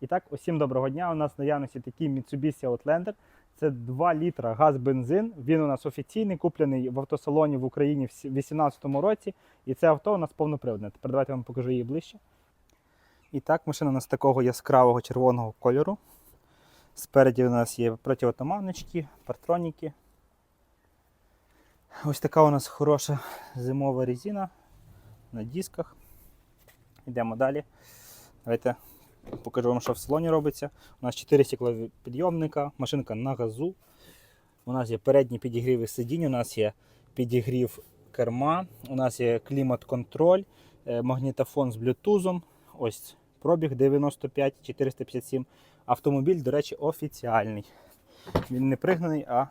І так, усім доброго дня. У нас в наявності такий Mitsubishi Outlander. Це 2 літра газ-бензин. Він у нас офіційний, куплений в автосалоні в Україні в 2018 році. І це авто у нас повноприводне. Тепер давайте я вам покажу її ближче. І так, машина у нас такого яскравого червоного кольору. Спереді у нас є протиотуманочки, партроніки. Ось така у нас хороша зимова резина на дисках. Йдемо далі. Давайте покажу вам, що в салоні робиться. У нас 4 стеклопідйомника, машинка на газу. У нас є передні підігріви сидінь, у нас є підігрів керма, у нас є клімат-контроль, е, магнітофон з блютузом. Ось пробіг 95 457. Автомобіль, до речі, офіціальний. Він не пригнаний, а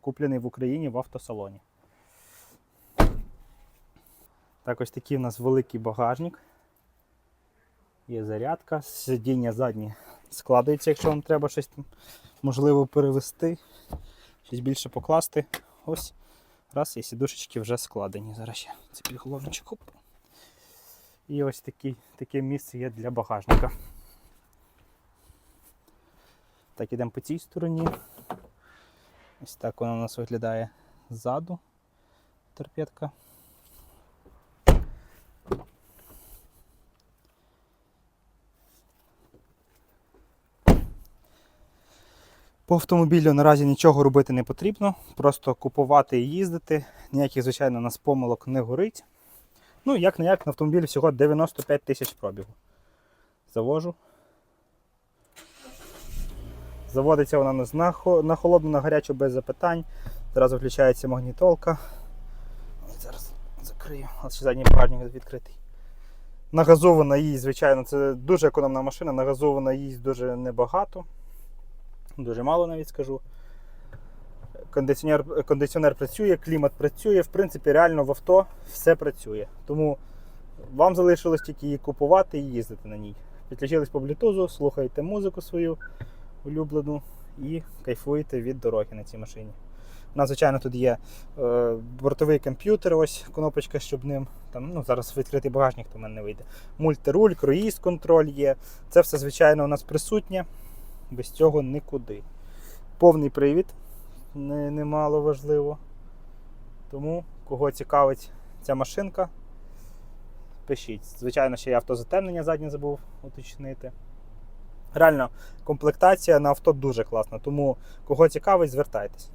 куплений в Україні в автосалоні. Так, ось такий у нас великий багажник. Є зарядка, сидіння заднє складається, якщо вам треба щось там можливо перевести, щось більше покласти. Ось. Раз, і сідушечки вже складені. Зараз ще це підголовничок. Оп. І ось такий, таке місце є для багажника. Так, ідемо по цій стороні. Ось так воно у нас виглядає ззаду. Торпедка. По автомобілю наразі нічого робити не потрібно, просто купувати і їздити. Ніяких, звичайно, у нас помилок не горить. Ну, як не як на автомобілі всього 95 тисяч пробігу. Завожу. Заводиться вона на, холодну, на гарячу без запитань. Зразу включається магнітолка. Зараз закрию, але ще задній багажник відкритий. Нагазована їсть, звичайно, це дуже економна машина, нагазована їсть дуже небагато. Дуже мало навіть скажу. Кондиціонер, кондиціонер працює, клімат працює, в принципі, реально в авто все працює. Тому вам залишилось тільки її купувати і їздити на ній. Підключились по блютузу, слухаєте музику свою улюблену і кайфуєте від дороги на цій машині. У нас, звичайно, тут є е, бортовий комп'ютер, ось кнопочка, щоб ним. Там, ну, зараз відкритий багажник, то в мене не вийде. Мультируль, круїз контроль є. Це все, звичайно, у нас присутнє. Без цього нікуди. Повний привід, не- немало важливо. Тому, кого цікавить ця машинка, пишіть. Звичайно, ще й автозатемнення заднє забув уточнити. Реально, комплектація на авто дуже класна, тому кого цікавить, звертайтесь.